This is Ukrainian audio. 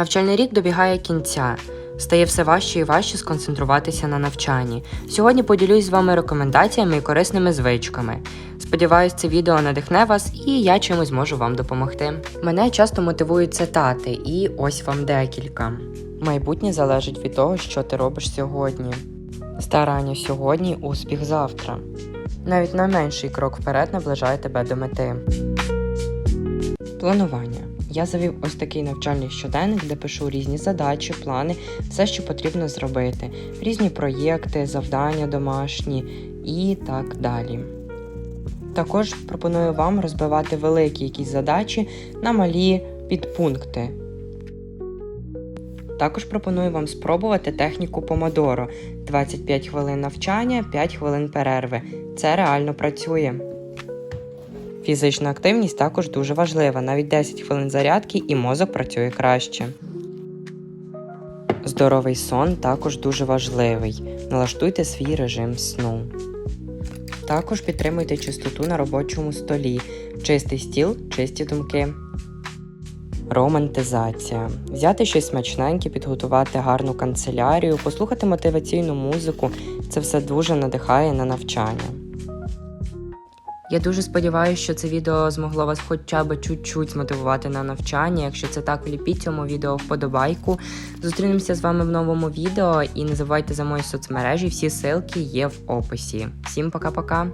Навчальний рік добігає кінця. Стає все важче і важче сконцентруватися на навчанні. Сьогодні поділюсь з вами рекомендаціями і корисними звичками. Сподіваюсь, це відео надихне вас і я чимось зможу вам допомогти. Мене часто мотивують цитати, і ось вам декілька. Майбутнє залежить від того, що ти робиш сьогодні. Старання сьогодні, успіх завтра. Навіть найменший крок вперед наближає тебе до мети. Планування. Я завів ось такий навчальний щоденник, де пишу різні задачі, плани, все, що потрібно зробити, різні проєкти, завдання домашні і так далі. Також пропоную вам розбивати великі якісь задачі на малі підпункти. Також пропоную вам спробувати техніку Помодоро 25 хвилин навчання, 5 хвилин перерви. Це реально працює. Фізична активність також дуже важлива. Навіть 10 хвилин зарядки і мозок працює краще. Здоровий сон також дуже важливий. Налаштуйте свій режим сну. Також підтримуйте чистоту на робочому столі. Чистий стіл, чисті думки. Романтизація. Взяти щось смачненьке, підготувати гарну канцелярію, послухати мотиваційну музику це все дуже надихає на навчання. Я дуже сподіваюся, що це відео змогло вас хоча б чуть-чуть змотивувати на навчання. Якщо це так, вліпіть цьому відео вподобайку. Зустрінемося з вами в новому відео і не забувайте за мої соцмережі. Всі ссылки є в описі. Всім пока-пока!